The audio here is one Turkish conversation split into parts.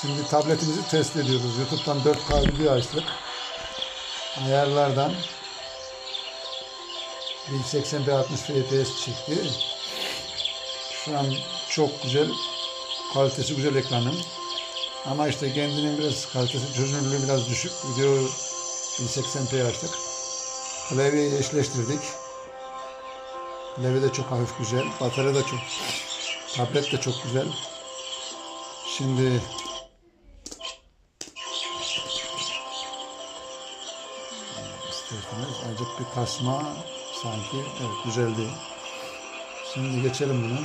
Şimdi tabletimizi test ediyoruz. YouTube'dan 4K video açtık. Ayarlardan 1080p 60 fps çıktı. Şu an çok güzel. Kalitesi güzel ekranın. Ama işte kendinin biraz kalitesi çözünürlüğü biraz düşük. Video 1080p açtık. Klavyeyi eşleştirdik. Klavye de çok hafif güzel. Batarya da çok. Tablet de çok güzel. Şimdi isterseniz azıcık bir kasma sanki evet güzeldi. Şimdi geçelim bunu.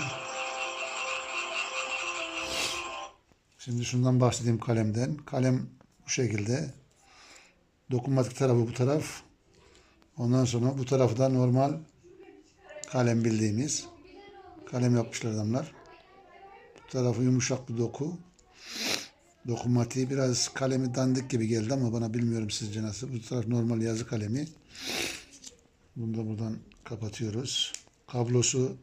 Şimdi şundan bahsedeyim kalemden. Kalem bu şekilde. Dokunmatik tarafı bu taraf. Ondan sonra bu tarafı da normal kalem bildiğimiz. Kalem yapmışlar adamlar. Bu tarafı yumuşak bir doku. Dokunmatiği biraz kalemi dandik gibi geldi ama bana bilmiyorum sizce nasıl. Bu taraf normal yazı kalemi. Bunu da buradan kapatıyoruz. Kablosu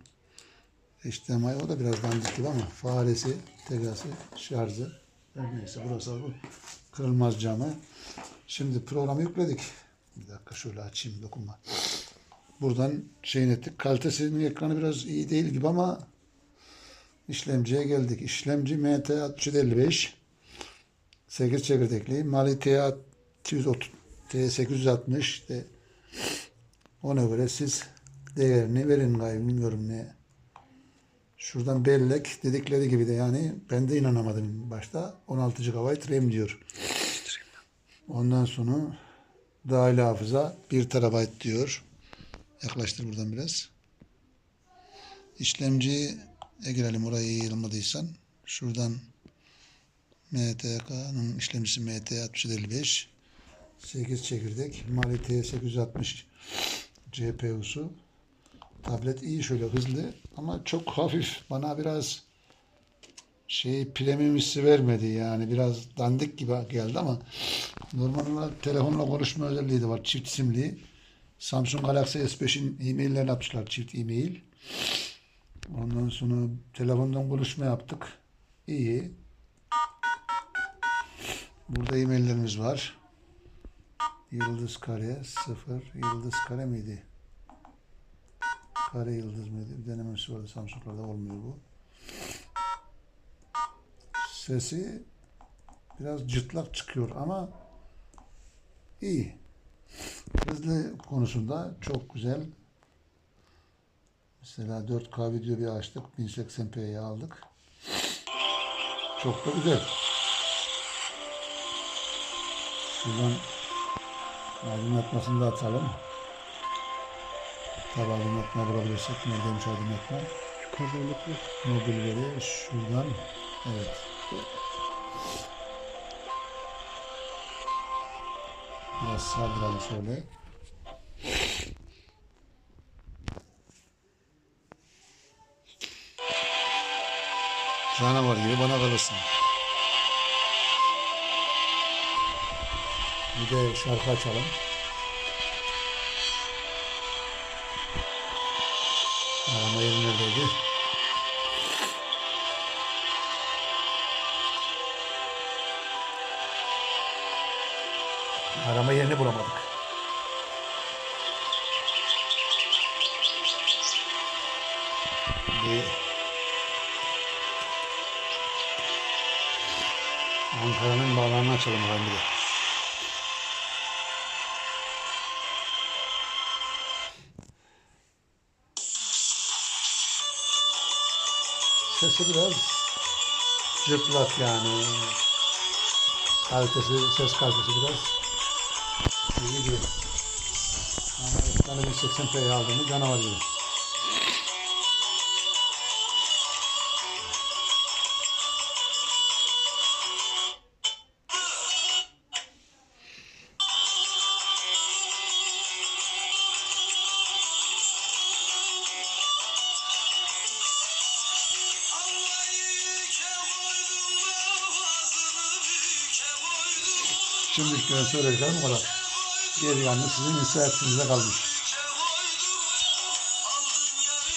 HDMI o da biraz dandik gibi ama faresi, tegası, şarjı. Neyse burası bu. Kırılmaz camı. Şimdi programı yükledik. Bir dakika şöyle açayım dokunma. Buradan şeyin ettik. Kalitesinin ekranı biraz iyi değil gibi ama işlemciye geldik. İşlemci MT655 8 çekirdekli. Mali T630 T860 işte ona göre siz değerini verin gayet bilmiyorum ne. Şuradan bellek dedikleri gibi de yani ben de inanamadım başta. 16 GB RAM diyor. Ondan sonra dahil hafıza 1 TB diyor. Yaklaştır buradan biraz. İşlemciye girelim orayı yayılmadıysan. Şuradan MTK'nın işlemcisi MT655 8 çekirdek. Mali T860 CPU'su. Tablet iyi şöyle hızlı ama çok hafif. Bana biraz şey premium hissi vermedi yani biraz dandik gibi geldi ama normal olarak telefonla konuşma özelliği de var. Çift simli. Samsung Galaxy S5'in e-maillerini atmışlar çift e-mail. Ondan sonra telefondan konuşma yaptık. İyi. Burada e-maillerimiz var. Yıldız kare sıfır. Yıldız kare miydi? Kare yıldız mıydı? Bir denemesi vardı. Samsung'larda olmuyor bu. Sesi biraz cırtlak çıkıyor ama iyi. Hızlı konusunda çok güzel. Mesela 4K video bir açtık. 1080p'ye aldık. Çok da güzel. Şuradan aydınlatmasını da atalım. Tabi aydınlatma bulabilirsek. Neredeymiş aydınlatma? Yukarıda unutma. Mobil veri şuradan. Evet. Biraz saldıralım şöyle. Canavar gibi bana kalırsın. Bir de şarkı açalım. Arama yeri neredeydi? Arama yerini bulamadık. Bir Ankara'nın bağlarını açalım ben bir de. Sesi biraz cırtlak yani. Kalitesi, ses kalitesi biraz iyi değil. Ama ekranı 1080p'ye aldığımız canavar gibi. Şimdilik söyleyeceğim bu kadar. Geri yanı sizin inisiyatifinize kalmış.